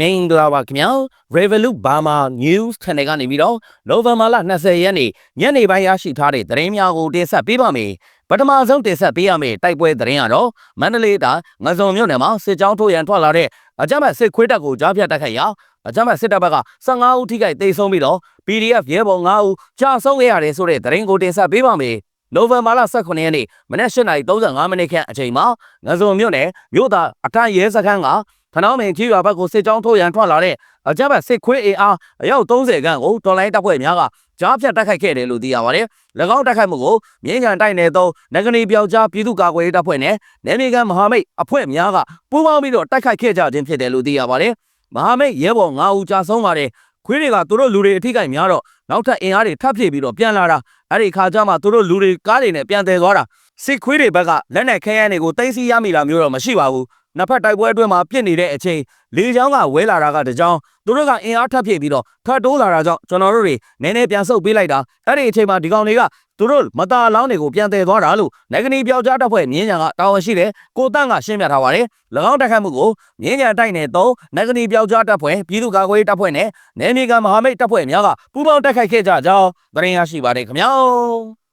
မင်္ဂလာပါခင်ဗျာ Revolut Burma News Channel ကနေပြီးတော့နိုဝင်ဘာလ20ရက်နေ့ညနေပိုင်းရရှိထားတဲ့သတင်းများကိုတင်ဆက်ပေးပါမယ်ပထမဆုံးတင်ဆက်ပေးရမယ့်တိုက်ပွဲသတင်းကတော့မန္တလေးတိုင်းငစုံမြို့နယ်မှာစစ်ကြောင်းထိုးရန်ထွက်လာတဲ့အကြမ်းဖက်စစ်ခွေးတပ်ကိုကြားဖြတ်တိုက်ခိုက်ရာအကြမ်းဖက်စစ်တပ်ဘက်က15ဦးထိခိုက်ဒေဆုံးပြီးတော့ PDF ရဲဘော်9ဦးကြာဆုံးခဲ့ရတယ်ဆိုတဲ့သတင်းကိုတင်ဆက်ပေးပါမယ်နိုဝင်ဘာလ18ရက်နေ့မနက်8:35မိနစ်ခန့်အချိန်မှာငစုံမြို့နယ်မြို့သားအထက်ရဲစခန်းက ထနောင်းမင်ကြီးရွာဘက်ကိုစစ်ကြောင်းထိုးရန်ထွက်လာတဲ့အကြမ်းဖက်စစ်ခွေးအင်အားအယောက်30ခန့်ကိုတော်လိုင်းတပ်ဖွဲ့များကကြားဖြတ်တိုက်ခိုက်ခဲ့တယ်လို့သိရပါတယ်။၎င်းတိုက်ခိုက်မှုကိုမြင်းကြံတိုက်နယ်သုံးနဂနီပြောက်ကြားပြည်သူ့ကာကွယ်ရေးတပ်ဖွဲ့နဲ့နယ်မြေကန်မဟာမိတ်အဖွဲ့များကပူးပေါင်းပြီးတော့တိုက်ခိုက်ခဲ့ကြခြင်းဖြစ်တယ်လို့သိရပါတယ်။မဟာမိတ်ရဲဘော်9ဦးကြာဆုံးပါတယ်။ခွေးတွေကသူတို့လူတွေအထိကိများတော့နောက်ထပ်အင်အားတွေထပ်ဖြည့်ပြီးတော့ပြန်လာတာအဲ့ဒီခါကျမှသူတို့လူတွေကားတွေနဲ့ပြန်တယ်သွားတာစစ်ခွေးတွေဘက်ကလက်နဲ့ခဲယမ်းတွေကိုတင်စီရမိတာမျိုးတော့မရှိပါဘူး နှစ်ဖက်တိုက်ပွဲအတွင်းမှာပြစ်နေတဲ့အချိန်လေချောင်းကဝဲလာတာကတကြောင်သူတို့ကအင်အားထပ်ဖြည့်ပြီးတော့ထပ်တိုးလာတာကြောင့်ကျွန်တော်တို့တွေနည်းနည်းပြန်ဆုတ်ပေးလိုက်တာအဲ့ဒီအချိန်မှာဒီကောင်တွေကသူတို့မตาလောင်းတွေကိုပြန်တယ်သွားတာလို့နိုင်ငံနီပြောက်ကြားတပ်ဖွဲ့မြင်းညာကတာဝန်ရှိတယ်ကိုတန့်ကရှင်းပြထားပါတယ်၎င်းတိုက်ခိုက်မှုကိုမြင်းညာတိုက်နယ်သုံးနိုင်ငံနီပြောက်ကြားတပ်ဖွဲ့ပြည်သူ့ကာကွယ်ရေးတပ်ဖွဲ့နဲ့နယ်မြေကမဟာမိတ်တပ်ဖွဲ့များကပူးပေါင်းတိုက်ခိုက်ခဲ့ကြကြောင်းသတင်းရရှိပါတယ်ခင်ဗျာ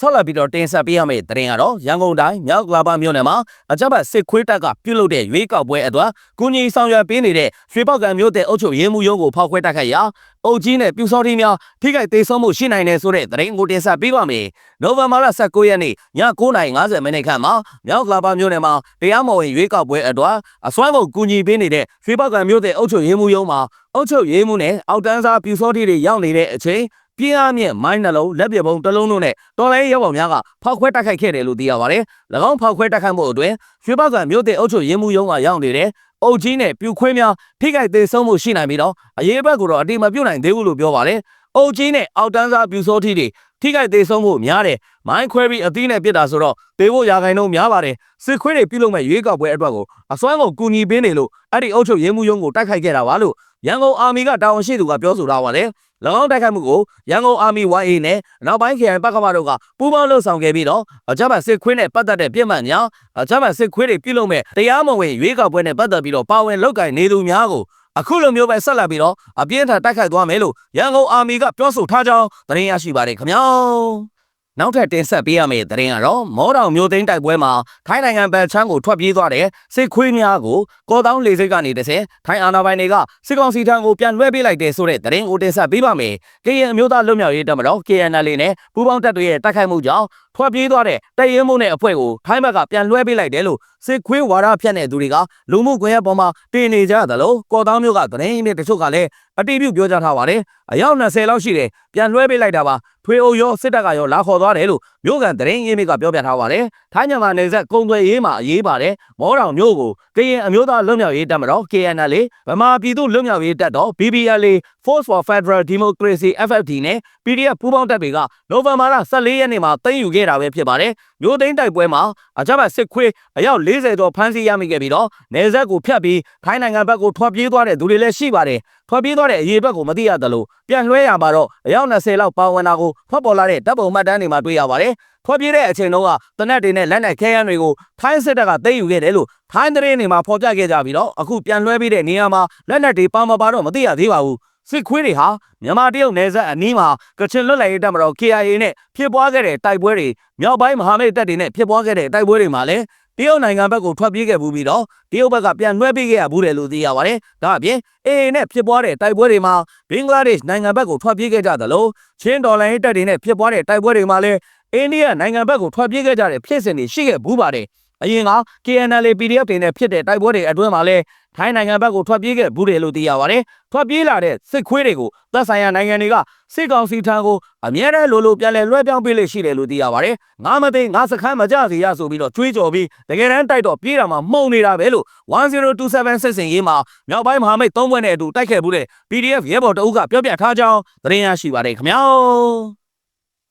ဆက်လက်ပြီးတော့တင်ဆက်ပေးရမယ့်သတင်းကတော့ရန်ကုန်တိုင်းမြောက်ကလာပါမြို့နယ်မှာအကြမ်းဖက်စစ်ခွေးတပ်ကပြုတ်လုတဲ့ရွေးကောက်ပွဲအတွက်ကုညီဆောင်ရွက်ပေးနေတဲ့ရွှေပေါက်ကံမြို့တဲ့အုပ်ချုပ်ရေးမှူးရုံးကိုဖောက်ခွဲတိုက်ခိုက်ရာအုပ်ကြီးနဲ့ပြူစောတိများထိခိုက်သေးဆုံးမှုရှိနိုင်တယ်ဆိုတဲ့သတင်းကိုတင်ဆက်ပေးပါမယ်။နိုဝင်ဘာလ19ရက်နေ့ည9:50မိနစ်ခန့်မှာမြောက်ကလာပါမြို့နယ်မှာတရားမဝင်ရွေးကောက်ပွဲအတွက်အစွမ်းကုန်ကူညီပေးနေတဲ့ရွှေပေါက်ကံမြို့တဲ့အုပ်ချုပ်ရေးမှူးရုံးမှာအုပ်ချုပ်ရေးမှူးနဲ့အောက်တန်းစားပြူစောတိတွေရောက်နေတဲ့အချိန် ပြင်းအားမြင့်မိုင်းနှလုံးလက်ပြပုံတစ်လုံးတို့နဲ့တော်လိုင်းရဲဘော်များကဖောက်ခွဲတိုက်ခိုက်ခဲ့တယ်လို့သိရပါတယ်။၎င်းဖောက်ခွဲတိုက်ခိုက်မှုအတွင်းရွှေပောက်ကမြို့တဲ့အုပ်ချုပ်ရေးမှူးရုံးကရောက်နေတဲ့အုပ်ကြီးနဲ့ပြူခွေးများထိခိုက်သေးဆုံးမှုရှိနိုင်ပြီးတော့အရေးဘက်ကိုတော့အတိမပြုတ်နိုင်သေးဘူးလို့ပြောပါတယ်။အုပ်ကြီးနဲ့အောက်တန်းစားပြူစောထီတွေထိခိုက်သေးဆုံးမှုများတယ်။မိုင်းခွဲပြီးအသီးနဲ့ပြစ်တာဆိုတော့တေဖို့ရာခိုင်နှုန်းများပါတယ်။စစ်ခွေးတွေပြုတ်လို့မဲ့ရွေးကောက်ပွဲအတွက်ကိုအစွမ်းကုန်ကူညီပေးနေလို့အဲ့ဒီအုပ်ချုပ်ရေးမှူးရုံးကိုတိုက်ခိုက်ခဲ့တာပါလို့ ရန်ကုန်အာမီကတာဝန်ရှိသူကပြောဆိုထားပါတယ်။၎င်းတိုက်ခိုက်မှုကိုရန်ကုန်အာမီ YA နဲ့နောက်ပိုင်းခရိုင်ပကမတို့ကပူးပေါင်းလှုပ်ဆောင်ခဲ့ပြီးတော့အကြမ်းဖက်စစ်ခွေးနဲ့ပတ်သက်တဲ့ပြစ်မှတ်များအကြမ်းဖက်စစ်ခွေးတွေပြုလုပ်မဲ့တရားမဝင်ရွေးကောက်ပွဲနဲ့ပတ်သက်ပြီးတော့ပါဝင်လုပ်ကင်နေသူများကိုအခုလိုမျိုးပဲဆက်လက်ပြီးတော့အပြင်းထန်တိုက်ခိုက်သွားမယ်လို့ရန်ကုန်အာမီကပြောဆိုထားကြောင်းသတင်းရရှိပါတယ်ခင်ဗျာ နောက်ထပ်တင်ဆက်ပေးရမယ့်သတင်းကတော့မောတောင်မျိုးသိန်းတိုက်ပွဲမှာထိုင်းနိုင်ငံဘက်ချမ်းကိုထွက်ပြေးသွားတဲ့စစ်ခွေးများကိုကော်တောင်းလေစိတ်ကနေတစ်ဆင့်ထိုင်းအာဏာပိုင်တွေကစစ်ကောင်စီထံကိုပြန်လွှဲပေးလိုက်တဲ့ဆိုတဲ့သတင်းကိုတင်ဆက်ပေးပါမယ်။ KN အမျိုးသားလွတ်မြောက်ရေးတပ်မတော် KNL နဲ့ပူးပေါင်းတပ်တွေရဲ့တိုက်ခိုက်မှုကြောင့် ထွက်ပြေးသွားတဲ့တရဲမိုးနဲ့အဖွဲ့ကိုထိုင်းဘက်ကပြန်လွှဲပေးလိုက်တယ်လို့စစ်ခွေးဝါဒဖြတ်တဲ့သူတွေကလူမှုကွန်ရက်ပေါ်မှာတင်နေကြသလိုကော်တောင်းမျိုးကသတင်းနဲ့တချို့ကလည်းအတိပြုပြောကြားထားပါတယ်။အယောက်20လောက်ရှိတယ်ပြန်လွှဲပေးလိုက်တာပါ။ထွေအုပ်ရောစစ်တပ်ကရောလာခေါ်သွားတယ်လို့မြို့ကန်သတင်းရင်းမြစ်ကပြောပြထားပါတယ်။ထိုင်းမြန်မာနယ်စပ်ကုံသွယ်ရေးမှာအရေးပါတယ်။မောတောင်မြို့ကိုကရင်အမျိုးသားလွတ်မြောက်ရေးတပ်မတော် KNL ဗမာပြည်သူ့လွတ်မြောက်ရေးတပ်တော် BBLA Force for Federal Democracy FFD နဲ့ PDF ပူးပေါင်းတပ်တွေကနိုဝင်ဘာလ14ရက်နေ့မှာသိမ်းယူခဲ့တာပဲဖြစ်ပါတယ်။မြို့သိမ်းတိုက်ပွဲမှာအကြမ်းဖက်စစ်ခွေးအယောက်40ကျော်ဖမ်းဆီးရမိခဲ့ပြီးတော့နယ်စပ်ကိုဖျက်ပြီးထိုင်းနိုင်ငံဘက်ကိုထွက်ပြေးသွားတဲ့သူတွေလည်းရှိပါတယ်။ထွက်ပြေးသွားတဲ့အရေးဘက်ကိုမသိရသလိုပြန်လွှဲရမှာတော့အယောက်20လောက်ပါဝင်တာကိုဖတ်ပေါ်လာတဲ့တပ်ပုံမှတ်တမ်းတွေမှာတွေ့ရပါတယ်။ထွက်ပြေးတဲ့အချိန်တုန်းကတနက်တွေနဲ့လက်နက်ခဲယမ်းတွေကိုထိုင်းစစ်တပ်ကသိမ်းယူခဲ့တယ်လို့ထိုင်းသတင်းတွေမှာဖော်ပြခဲ့ကြပြီးတော့အခုပြန်လွှဲပေးတဲ့နေရာမှာလက်နက်တွေပါမပါတော့မသိရသေးပါဘူး။ စစ်ခွေးတွေဟာမြန်မာတရုတ်နယ်စပ်အနီးမှာကချင်လွတ်လပ်ရေးတပ်မတော် KIA နဲ့ဖြစ်ပွားခဲ့တဲ့တိုက်ပွဲတွေမြောက်ပိုင်းမဟာမိတ်တပ်တွေနဲ့ဖြစ်ပွားခဲ့တဲ့တိုက်ပွဲတွေမှာလည်းတရုတ်နိုင်ငံဘက်ကိုထွက်ပြေးခဲ့ဘူးပြီးတော့တရုတ်ဘက်ကပြန်လွှဲပေးခဲ့ရဘူးတယ်လို့သိရပါတယ်။ဒါအပြင် AA နဲ့ဖြစ်ပွားတဲ့တိုက်ပွဲတွေမှာဘင်္ဂလားဒေ့ရှ်နိုင်ငံဘက်ကိုထွက်ပြေးခဲ့ကြသလိုချင်းဒေါ်လာရေးတပ်တွေနဲ့ဖြစ်ပွားတဲ့တိုက်ပွဲတွေမှာလည်းအိန္ဒိယနိုင်ငံဘက်ကိုထွက်ပြေးခဲ့ကြတဲ့ဖြစ်စဉ်တွေရှိခဲ့ဘူးပါတယ်။ အရင်က KNL PDF တွေနဲ့ဖြစ်တဲ့တိုက်ပွဲတွေအတွင်းမှာလည်းထိုင်းနိုင်ငံဘက်ကိုထွက်ပြေးခဲ့ဘူးတယ်လို့သိရပါတယ်။ထွက်ပြေးလာတဲ့စစ်ခွေးတွေကိုသက်ဆိုင်ရာနိုင်ငံတွေကစစ်ကောင်စီထံကိုအမြဲတမ်းလိုလိုပြန်လည်လွှဲပြောင်းပေးလိမ့်ရှိတယ်လို့သိရပါတယ်။ငါမသိငါစခန်းမကြစီရဆိုပြီးတော့ကြွေးကြော်ပြီးတကယ်တမ်းတိုက်တော့ပြေးတာမှမှုံနေတာပဲလို့1027စစ်စင်ရေးမှာမြောက်ပိုင်းမဟာမိတ်၃ဘွဲ့နဲ့အတူတိုက်ခဲ့ဘူးတဲ့ PDF ရဲဘော်တအုပ်ကပြောပြထားကြောင်းသတင်းရရှိပါတယ်ခင်ဗျာ။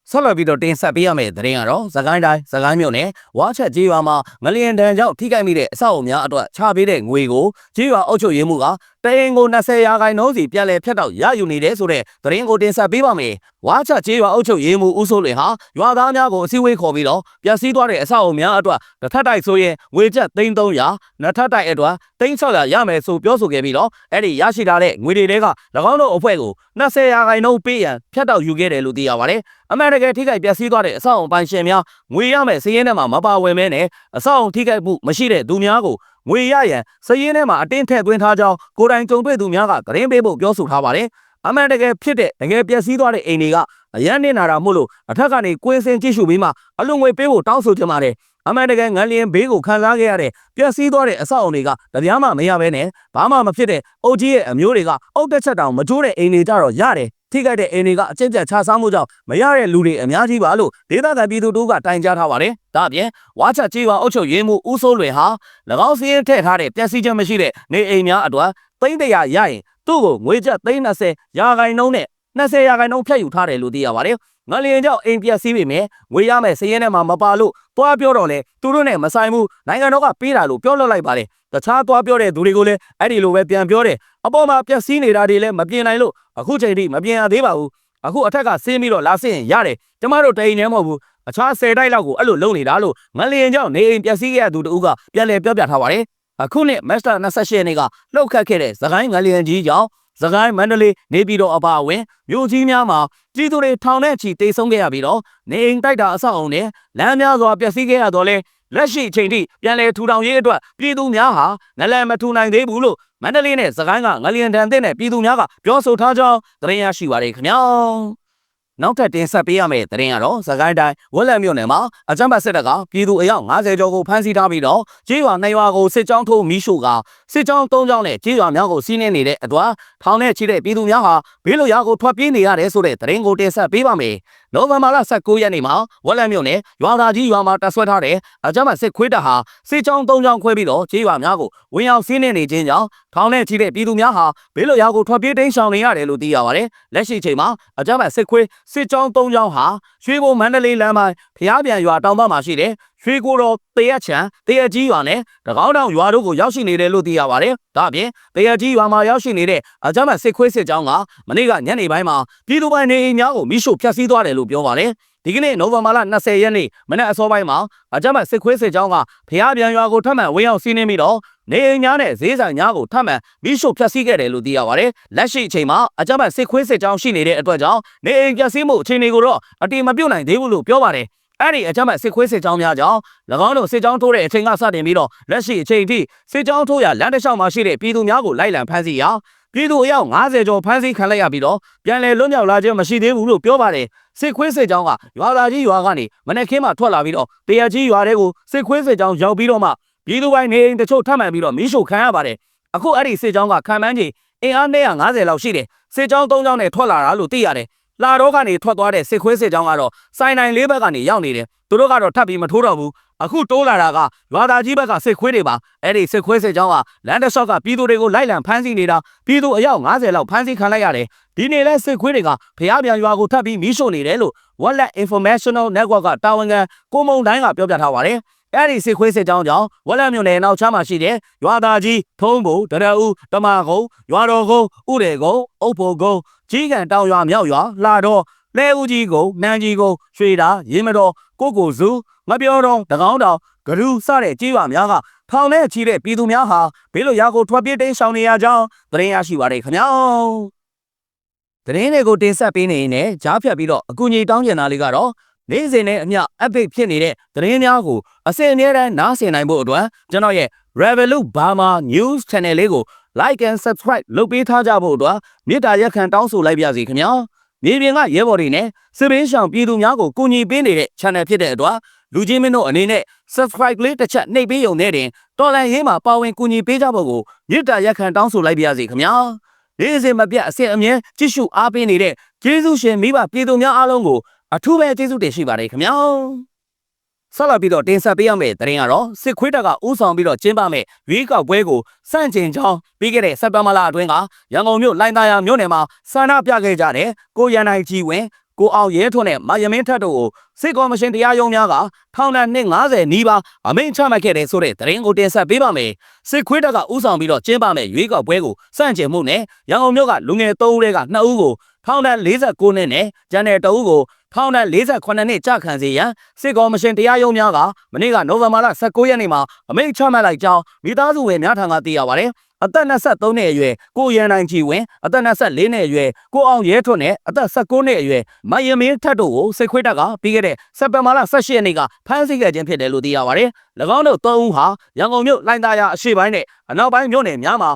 ဆက်လက်ပြီးတော့တင်ဆက်ပေးရမယ့်သတင်းကတော့သခိုင်းတိုင်းသခိုင်းမြို့နယ်ဝါချက်ကြီးရွာမှာငလျင်တန်ကြောင့်ထိခိုက်မိတဲ့အဆောက်အအုံများအတွက်ချပေးတဲ့ငွေကိုကြီးရွာအုပ်ချုပ်ရေးမှုက တရင်ကို20ရာခိုင်နှုန်းစီပြန်လည်ဖြတ်တောက်ရယူနေတယ်ဆိုတဲ့သတင်းကိုတင်ဆက်ပေးပါမယ်။ဝါချကျေးရွာအုပ်ချုပ်ရေးမှူးဦးစိုးလွင်ဟာရွာသားများကိုအစည်းအဝေးခေါ်ပြီးတော့ပျက်စီးသွားတဲ့အဆောက်အအုံများအတွက်တစ်ထပ်တိုက်ဆိုရင်ငွေကျပ်300နှစ်ထပ်တိုက်အတွက်3600ရမယ်ဆိုပြောဆိုခဲ့ပြီးတော့အဲ့ဒီရရှိထားတဲ့ငွေတွေတွေက၎င်းတို့အဖွဲ့ကို20ရာခိုင်နှုန်းပေးရန်ဖြတ်တောက်ယူခဲ့တယ်လို့သိရပါတယ်။အမှန်တကယ်ထိခိုက်ပျက်စီးသွားတဲ့အဆောက်အုံပိုင်ရှင်များငွေရမယ်စည်ရင်းထဲမှာမပါဝင်မဲနဲ့အဆောက်အုံထိခိုက်မှုမရှိတဲ့သူများကို ငွေရရန်စည်ရင်းထဲမှာအတင်းထည့်သွင်းထားကြောင်းကိုယ်တိုင်ကြုံတွေ့သူများကသတင်းပေးဖို့ပြောဆိုထားပါတယ်။အမှန်တကယ်ဖြစ်တဲ့တကယ်ပျက်စီးသွားတဲ့အိမ်တွေကအရန်နေနာတာမို့လို့အထက်ကနေကွင်းစင်ကြည့်ရှုပြီးမှအလွန်ငွေပေးဖို့တောင်းဆိုကြပါတယ်။အမှန်တကယ်ငန်းလျင်ဘေးကိုခံစားခဲ့ရတဲ့ပျက်စီးသွားတဲ့အဆောက်အုံတွေကတရားမှမရဘဲနဲ့ဘာမှမဖြစ်တဲ့အုတ်ကြီးရဲ့အမျိုးတွေကအုတ်တက်ချက်တောင်မကျိုးတဲ့အိမ်တွေကြတော့ရတယ်။ ထိခိုက်တဲ့အိမ်တွေကအကျင့်ကျက်ခြားစားမှုကြောင့်မရတဲ့လူတွေအများကြီးပါလို့ဒေသခံပြည်သူတို့ကတိုင်ကြားထားပါတယ်။ဒါအပြင်ဝါချက်ကြီးပါအုတ်ချုပ်ရင်းမှုဦးစိုးလွင်ဟာ၎င်းစီးရင်ထည့်ထားတဲ့ပျက်စီးခြင်းမရှိတဲ့နေအိမ်များအတွက်သိန်းတရာရရင်သူ့ကိုငွေကျပ်သိန်း30ရာခိုင်နှုန်းနဲ့ 20ရာခိုင်နှုန်းဖြတ်ယူထားတယ်လို့သိရပါတယ်။ငလျင်ကြောင့်အိမ်ပျက်စီးပေမဲ့ငွေရမယ်စည်ရင်ထဲမှာမပါလို့သွားပြောတော့လေသူတို့နဲ့မဆိုင်ဘူးနိုင်ငံတော်ကပေးတာလို့ပြောလွတ်လိုက်ပါတယ်။တခြားသွားပြောတဲ့သူတွေကိုလည်းအဲ့ဒီလိုပဲပြန်ပြောတယ်။အပေါ်မှာပျက်စီးနေတာတွေလည်းမပြင်နိုင်လို့အခုချိန်ထိမပြင်ရသေးပါဘူး။အခုအထက်ကဆင်းပြီးတော့လာဆင်းရင်ရတယ်။ကျမတို့တိန်နေမဟုတ်ဘူး။အခြား10တိုက်လောက်ကိုအဲ့လိုလုပ်နေတာလို့ငလျင်ကြောင့်နေအိမ်ပျက်စီးခဲ့ရသူတို့ကပြန်လည်ပြောပြထားပါတယ်။အခုနှစ်မက်စတာ28ရက်နေ့ကလှုပ်ခတ်ခဲ့တဲ့သခိုင်းငလျင်ကြီးကြောင့် စကိုင်းမန္တလေးနေပြည်တော်အပါအဝင်မြို့ကြီးများမှာပြည်သူတွေထောင်နဲ့ချီတိတ်ဆုံးခဲ့ရပြီးတော့နေအိမ်တိုက်တာအဆောက်အုံနဲ့လမ်းများစွာပျက်စီးခဲ့ရတော့လဲလက်ရှိအချိန်ထိပြန်လည်ထူထောင်ရေးအတွက်ပြည်သူများဟာငလန်မထူနိုင်သေးဘူးလို့မန္တလေးနဲ့စကိုင်းကငလျင်တန်တဲ့ပြည်သူများကပြောဆိုထားကြောင်းသတင်းရရှိပါရခင်ဗျာ နောက်ထပ်တင်ဆက်ပေးရမယ့်သတင်းကတော့သခိုင်းတိုင်းဝက်လက်မြို့နယ်မှာအကြမ်းဖက်စစ်တပ်ကပြည်သူအယောက်90ကျော်ကိုဖမ်းဆီးထားပြီးတော့ကြေးရွာနှစ်ရွာကိုစစ်ကြောင်းထိုးမီးရှို့ကစစ်ကြောင်း၃ကြောင်းနဲ့ကြေးရွာများကိုစီးနင်းနေတဲ့အတွက်ထောင်ထဲချီတဲ့ပြည်သူများဟာဘေးလွတ်ရာကိုထွက်ပြေးနေရတယ်ဆိုတဲ့သတင်းကိုတင်ဆက်ပေးပါမယ်။ နိုဝင်ဘာလ19ရက်နေ့မှာဝက်လက်မြို့နယ်ရွာသားကြီးရွာမှာတပ်ဆွဲထားတဲ့အကြမ်းဖက်စစ်ခွေးတပ်ဟာစစ်ကြောင်း၃ကြောင်းခွဲပြီးတော့ကြေးရွာများကိုဝင်ရောက်စီးနင်းနေခြင်းကြောင့်ထောင်ထဲချီတဲ့ပြည်သူများဟာဘေးလွတ်ရာကိုထွက်ပြေးတိမ်းရှောင်နေရတယ်လို့သိရပါတယ်။လက်ရှိချိန်မှာအကြမ်းဖက်စစ်ခွေးစစ်ကြောင်း၃ကြောင်းဟာရွှေဘုံမန္တလေးလမ်းပိုင်းဖျားပြန်ရွာတောင်ဘက်မှာရှိတဲ့ရွှေကိုတော်တရက်ချံတရက်ကြီးရွာနဲ့တကောင်းတောင်ရွာတို့ကိုရောက်ရှိနေတယ်လို့သိရပါတယ်။ဒါအပြင်တရက်ကြီးရွာမှာရောက်ရှိနေတဲ့အကြမ်းဖက်စစ်ခွေးစစ်ကြောင်းကမနေ့ကညနေပိုင်းမှာပြည်သူပိုင်နေအိမ်များကိုမိရှို့ဖျက်ဆီးသွားတယ်လို့ပြောပါတယ်။ဒီကနေ့နိုဝင်ဘာလ20ရက်နေ့မနေ့အစောပိုင်းမှာအကြမ်းဖက်စစ်ခွေးစစ်ကြောင်းကဖျားပြန်ရွာကိုထပ်မံဝင်ရောက်စီးနင်းပြီးတော့နေအိမ်များနဲ့ဈေးဆိုင်များကိုထပ်မံမိရှို့ဖျက်ဆီးခဲ့တယ်လို့သိရပါတယ်။လက်ရှိအချိန်မှာအကြမ်းဖက်စစ်ခွေးစစ်ကြောင်းရှိနေတဲ့အတွက်ကြောင့်နေအိမ်ပျက်စီးမှုအခြေအနေကိုတော့အတိမပြုတ်နိုင်သေးဘူးလို့ပြောပါတယ်။ အဲ့ဒီအကြမ်းဖက်စစ်ခွေးစစ်ကြောင်းများကြောင့်၎င်းတို့စစ်ကြောင်းထိုးတဲ့အချိန်ကစတင်ပြီးတော့လက်ရှိအချိန်အထိစစ်ကြောင်းထိုးရလမ်းတစ်လျှောက်မှာရှိတဲ့ပြည်သူများကိုလိုက်လံဖမ်းဆီးရာပြည်သူအယောက်90ကျော်ဖမ်းဆီးခံလိုက်ရပြီးတော့ပြန်လည်လွတ်မြောက်လာခြင်းမရှိသေးဘူးလို့ပြောပါတယ်စစ်ခွေးစစ်ကြောင်းကရွာသားကြီးရွာကနေမနေ့ကင်းမှထွက်လာပြီးတော့တရကြီးရွာတဲ့ကိုစစ်ခွေးစစ်ကြောင်းရောက်ပြီးတော့မှပြည်သူပိုင်းနေအိမ်တချို့ထပ်မံပြီးတော့မီးရှို့ခံရပါတယ်အခုအဲ့ဒီစစ်ကြောင်းကခံမှန်းကြီးအင်အား150လောက်ရှိတယ်စစ်ကြောင်း3ကြောင်းနဲ့ထွက်လာတာလို့သိရတယ် လာတော့ကနေထွက်သွားတဲ့စစ်ခွေးစစ်ကြောင်းကတော့စိုင်းနိုင်လေးဘက်ကနေရောက်နေတယ်သူတို့ကတော့ထပ်ပြီးမထိုးတော့ဘူးအခုတိုးလာတာကရွာသားကြီးဘက်ကစစ်ခွေးတွေပါအဲ့ဒီစစ်ခွေးစစ်ကြောင်းကလန်ဒဆော့ကပြည်သူတွေကိုလိုက်လံဖမ်းဆီးနေတာပြည်သူအယောက်90လောက်ဖမ်းဆီးခံလိုက်ရတယ်ဒီနေ့လဲစစ်ခွေးတွေကဖျားပြန်ရွာကိုထပ်ပြီးမီးရှို့နေတယ်လို့ Wallet Informational Network ကတာဝန်ခံကိုမုံတိုင်းကပြောပြထားပါတယ် အဲ့ဒီစစ်ခွေးစစ်ကြောင်းကြောင့်ဝက်လက်မြို့နယ်နောက်ချမ်းမှာရှိတဲ့ရွာသားကြီးထုံးဘူတရဦးတမကုန်းရွာတော်ကုန်းဥရေကုန်းအုပ်ဖို့ကုန်းကြီးကန်တောင်ရွာမြောက်ရွာလာတော့လဲဦးကြီးကုန်းနန်းကြီးကုန်းရွှေတာရင်းမတော်ကိုကိုစုငပြောတော်တကောင်းတောင်ဂရုစတဲ့ကြေးရွာများကထောင်နဲ့ချီတဲ့ပြည်သူများဟာဘေးလွတ်ရာကိုထွက်ပြေးတိမ်းရှောင်နေရကြောင်းသတင်းရရှိပါရခင်ဗျာသတင်းတွေကိုတင်ဆက်ပေးနေရင်လည်းကြားဖြတ်ပြီးတော့အကူအညီတောင်းကျင်တာလေးကတော့ နေ့စဉ်နဲ့အမျှ update ဖြစ်နေတဲ့သတင်းများကိုအစဉ်အမြဲတမ်းနားဆင်နိုင်ဖို့အတွက်ကျွန်တော်ရဲ့ Revolut Burma News Channel လေးကို like and subscribe လုပ်ပေးထားကြဖို့အတွက်မေတ္တာရက်ခံတောင်းဆိုလိုက်ပါစီခင်ဗျာမြေပြင်ကရဲဘော်တွေနဲ့စစ်ဘေးရှောင်ပြည်သူများကိုကူညီပေးနေတဲ့ channel ဖြစ်တဲ့အတွက်လူချင်းမင်းတို့အနေနဲ့ subscribe လေးတစ်ချက်နှိပ်ပေးရုံနဲ့တင်တော်လန်ရေးမှာပါဝင်ကူညီပေးကြဖို့ကိုမေတ္တာရက်ခံတောင်းဆိုလိုက်ပါစီခင်ဗျာနေ့စဉ်မပြတ်အစစ်အမြဲကြည့်ရှုအားပေးနေတဲ့ကျေးဇူးရှင်မိဘပြည်သူများအားလုံးကို အထူးပဲကျေးဇူးတင်ရှိပါတယ်ခင်ဗျာဆက်လက်ပြီးတော့တင်ဆက်ပေးရမယ့်သတင်းကတော့စစ်ခွေးတပ်ကဥဆောင်ပြီးတော့ကျင်းပမယ့်ရွေးကောက်ပွဲကိုစန့်ကျင်ကြောင်းပြီးခဲ့တဲ့စက်တဘာလအတွင်းကရန်ကုန်မြို့လိုင်သာယာမြို့နယ်မှာဆန္ဒပြခဲ့ကြတဲ့ကိုရန်နိုင်ကြီးဝင်ကိုအောင်ရဲထွန်းနဲ့မာယမင်းထက်တို့ကိုစစ်ကော်မရှင်တရားရုံးများကထောင်ဒဏ်နှစ်90နီးပါးအမိန့်ချမှတ်ခဲ့တဲ့ဆိုတဲ့သတင်းကိုတင်ဆက်ပေးပါမယ်စစ်ခွေးတပ်ကဥဆောင်ပြီးတော့ကျင်းပမဲ့ရွေးကောက်ပွဲကိုစန့်ကျင်မှုနဲ့ရန်ကုန်မြို့ကလူငယ်3ဦးတွေက2ဦးကိုထောင်ဒဏ်49နှစ်နဲ့ကျန်တဲ့2ဦးကို ထောင်ဒဏ်48နှစ်ကြာခံစေရန်စစ်ကော်မရှင်တရားရုံးများကမနေ့ကနိုဝင်ဘာလ19ရက်နေ့မှာအမိန့်ချမှတ်လိုက်ကြောင်းမိသားစုဝင်များထံကသိရပါတယ်အသက်23နှစ်အရွယ်ကိုရန်နိုင်ကြည်ဝင်းအသက်24နှစ်အရွယ်ကိုအောင်ရဲထွန်းနဲ့အသက်19နှစ်အရွယ်မယမင်းထက်တို့ကိုစစ်ခွေးတပ်ကပြီးခဲ့တဲ့စက်တင်ဘာလ18ရက်နေ့ကဖမ်းဆီးခဲ့ခြင်းဖြစ်တယ်လို့သိရပါတယ်။၎င်းတို့၃ဦးဟာရန်ကုန်မြို့လိုင်သာယာအရှေ့ပိုင်းနဲ့အနောက်ပိုင်းမြို့နယ်များမှာ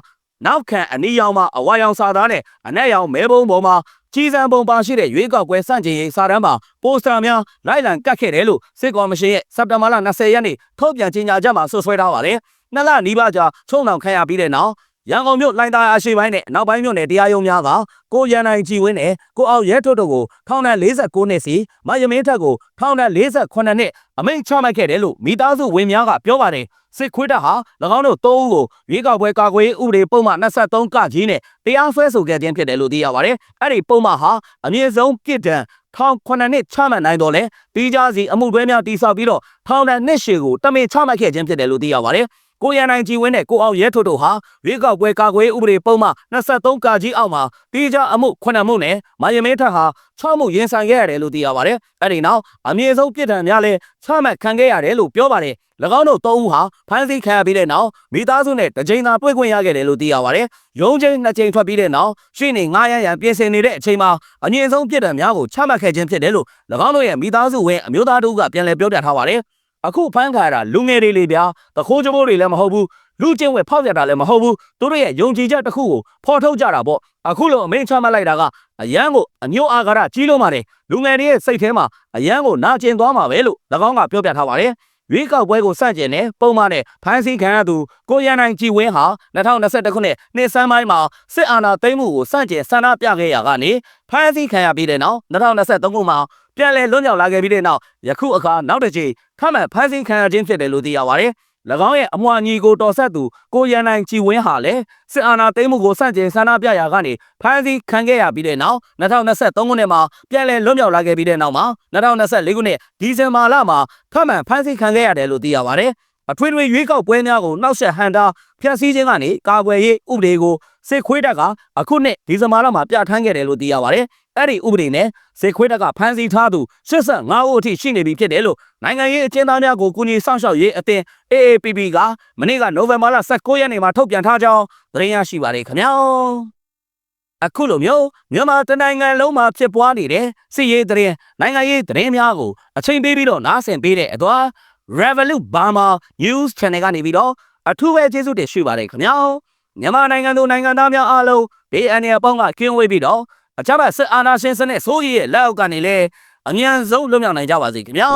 နောက်ခံအနီးရောင်မှာအဝါရောင်စာသားနဲ့အနက်ရောင်မဲဘုံပေါ်မှာကြီးစံပုံပါရှိတဲ့ရွေးကောက်ပွဲစန့်ကျင်ရေးစာတမ်းမှာပိုစတာများလိုက်လံကတ်ခဲ့တယ်လို့စစ်ကော်မရှင်ရဲ့စက်တင်ဘာလ20ရက်နေ့ထုတ်ပြန်ကြေညာချက်မှာဆွဆွဲထားပါတယ်။နှစ်လနီးပါးကြာချုံနှောင်ခံရပြီးတဲ့နောက် ရန်ကုန်မြို့လိုင်သာယာအရှိပိုင်းနဲ့အနောက်ပိုင်းမြို့နယ်တရားရုံးများကကိုရန်နိုင်ကြည်ဝင်းနဲ့ကိုအောင်ရဲထွတ်တို့ကိုထောင်ဒဏ်49နှစ်စီမယမင်းထက်ကိုထောင်ဒဏ်48နှစ်အမိန့်ချမှတ်ခဲ့တယ်လို့မိသားစုဝင်များကပြောပါတယ်စစ်ခွေးတပ်ဟာ၎င်းတို့၃ဦးကိုရွေးကောက်ပွဲကာကွယ်ရေးဥပဒေပုံမှန်23ကကြီးနဲ့တရားစွဲဆိုခဲ့ခြင်းဖြစ်တယ်လို့သိရပါတယ်အဲ့ဒီပုံမှန်ဟာအမြင့်ဆုံးပြစ်ဒဏ်ထောင်9နှစ်ချမှတ်နိုင်တော့လဲပြီးကြစီအမှုတွဲများတိစောက်ပြီးတော့ထောင်ဒဏ်နှစ်ရှည်ကိုတမင်ချမှတ်ခဲ့ခြင်းဖြစ်တယ်လို့သိရပါတယ် ကိုရန်နိုင်ကြည်ဝင်းနဲ့ကိုအောင်ရဲထွတ်တို့ဟာရွေးကောက်ပွဲကာကွယ်ရေးဥပဒေပုံမှန်23ကာကြီးအောက်မှာတိကျအမှု9မှုနဲ့မာယမဲထက်ဟာ6မှုရင်ဆိုင်ခဲ့ရတယ်လို့သိရပါတယ်။အဲ့ဒီနောက်အမြင့်ဆုံးပြစ်ဒဏ်များလဲချမှတ်ခံခဲ့ရတယ်လို့ပြောပါတယ်။၎င်းတို့၃ဦးဟာဖမ်းဆီးခံရပြီးတဲ့နောက်မိသားစုနဲ့တကြိမ်သာတွေ့ခွင့်ရခဲ့တယ်လို့သိရပါတယ်။ရုံးချင်းနှစ်ကြိမ်ထွက်ပြီးတဲ့နောက်ရှင်းနေငားရမ်းရန်ပြင်ဆင်နေတဲ့အချိန်မှာအမြင့်ဆုံးပြစ်ဒဏ်များကိုချမှတ်ခဲ့ခြင်းဖြစ်တယ်လို့၎င်းတို့ရဲ့မိသားစုဝင်အမျိုးသားတို့ကပြန်လည်ပြောပြထားပါတယ်။ အခုဖမ်းခါရတာလူငယ်တွေလေဗျာတခိုးကြမိုးတွေလည်းမဟုတ်ဘူးလူချင်းဝဲဖောက်ပြတာလည်းမဟုတ်ဘူးသူတို့ရဲ့ယုံကြည်ချက်တစ်ခုကိုဖော်ထုတ်ကြတာပေါ့အခုလိုအမိန့်ချမှတ်လိုက်တာကအရန်ကိုအညို့အာဃာတကြီးလို့ပါတယ်လူငယ်တွေရဲ့စိတ်ထဲမှာအရန်ကိုနာကျင်သွားမှာပဲလို့၎င်းကပြောပြထားပါတယ်ရွေးကောက်ပွဲကိုစန့်ကျင်တဲ့ပုံမှန်နဲ့ဖမ်းဆီးခံရသူကိုရန်နိုင်ကြည်ဝင်းဟာ2021ခုနှစ်နှစ်ဆန်းပိုင်းမှာစစ်အာဏာသိမ်းမှုကိုစန့်ကျင်ဆန္ဒပြခဲ့ရာကနေဖမ်းဆီးခံရပြီးတဲ့နောက်2023ခုမှာ ပြန်လည်လွတ်မြောက်လာခဲ့ပြီးတဲ့နောက်ယခုအခါနောက်တစ်ကြိမ်ထပ်မံဖမ်းဆီးခံရခြင်းဖြစ်တယ်လို့သိရပါတယ်။၎င်းရဲ့အမွှာညီကိုတော်ဆက်သူကိုရန်နိုင်ကြည်ဝင်းဟာလည်းစစ်အာဏာသိမ်းမှုကိုစန့်ကျင်ဆန္ဒပြရာကနေဖမ်းဆီးခံခဲ့ရပြီးတဲ့နောက်2023ခုနှစ်မှာပြန်လည်လွတ်မြောက်လာခဲ့ပြီးတဲ့နောက်မှာ2024ခုနှစ်ဒီဇင်ဘာလမှာထပ်မံဖမ်းဆီးခံခဲ့ရတယ်လို့သိရပါတယ်။အထွေထွေရွေးကောက်ပွဲများကိုနှောက်ယှက်ဟန်တာဖျက်ဆီးခြင်းကနေကာကွယ်ရေးဥပဒေကိုစစ်ခွေးတပ်ကအခုနှစ်ဒီဇင်ဘာလမှာပြဋ္ဌာန်းခဲ့တယ်လို့သိရပါတယ်။ အဲ့ဒီဥပဒေနဲ့စစ်ခွေးတပ်ကဖမ်းဆီးထားသူ85ဦးအထိရှိနေပြီဖြစ်တယ်လို့နိုင်ငံရေးအကျဉ်းသားများကိုကူညီစောင့်ရှောက်ရေးအသင်း AAPP ကမနေ့ကနိုဝင်ဘာလ19ရက်နေ့မှာထုတ်ပြန်ထားကြောင်းသတင်းရရှိပါတယ်ခင်ဗျာ။အခုလိုမျိုးမြန်မာတနိုင်ငံလုံးမှာဖြစ်ပွားနေတဲ့စစ်ရေးသတင်းနိုင်ငံရေးသတင်းများကိုအချိန်ပေးပြီးတော့နားဆင်ပေးတဲ့အသွား Revolut Burma News Channel ကနေပြီးတော့အထူးပဲကျေးဇူးတင်ရှိပါတယ်ခင်ဗျာမြန်မာနိုင်ငံသူနိုင်ငံသားများအားလုံးဘေးအန္တရာယ်ပေါင်းကကင်းဝေးပြီးတော့ အကြမ်းဖက်စစ်အာဏာရှင်စနစ်ဆိုးကြီးရဲ့လက်အောက်ကနေလည်းအမြန်ဆုံးလွတ်မြောက်နိုင်ကြပါစေခင်ဗျာ